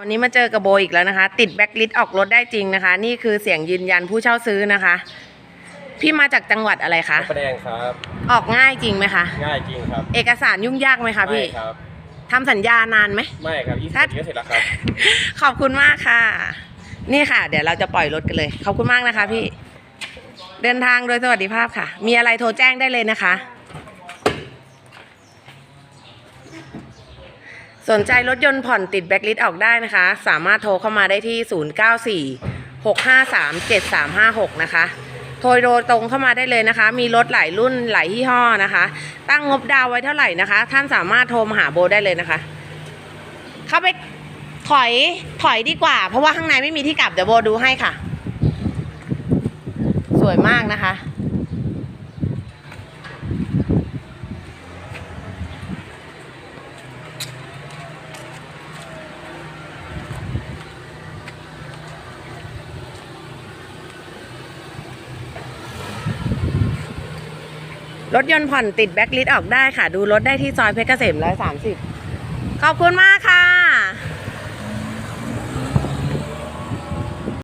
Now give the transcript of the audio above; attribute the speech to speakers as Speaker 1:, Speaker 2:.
Speaker 1: วันนี้มาเจอกับโบอีกแล้วนะคะ ติดแบ็คลิสต์ออกรถได้จริงนะคะ นี่คือเสียงยืนยันผู้เช่าซื้อนะคะ พี่มาจากจังหวัดอะไรคะ
Speaker 2: ประแดงครับ
Speaker 1: ออกง่ายจริงไหมคะ
Speaker 2: ง่ายจริงครับ
Speaker 1: เอกสารยุ่งยากไหมคะพี่
Speaker 2: ไม่ครับ
Speaker 1: ทำสัญญานานไหม
Speaker 2: ไม่ครับยี่สิบ
Speaker 1: ถ้า
Speaker 2: นาทีก็เสร็จแล้วครับ
Speaker 1: ขอบคุณมากค่ะ นี่ค่ะ เดี๋ยวเราจะปล่อยรถกันเลย ขอบคุณมากนะคะ พี่ เดินทางโดยสวัสดิภาพค่ะ มีอะไรโทรแจ้งได้เลยนะคะ สนใจรถยนต์ผ่อนติดแบ็คลิสต์ออกได้นะคะ สามารถโทรเข้ามาได้ที่ 094 653 7356 นะคะ โทรโดยตรงเข้ามาได้เลยนะคะ มีรถหลายรุ่นหลายยี่ห้อนะคะ ตั้งงบดาวไว้เท่าไหร่นะคะ ท่านสามารถโทรมาหาโบได้เลยนะคะ เข้าไปถอยถอยดีกว่า เพราะว่าข้างในไม่มีที่กลับเดี๋ยวโบดูให้ค่ะ สวยมากนะคะ รถยนต์ผ่อนติดแบ็คลิสต์ออกได้ค่ะ ดูรถได้ที่ซอยเพชรเกษมร้อยสามสิบขอบคุณมากค่ะ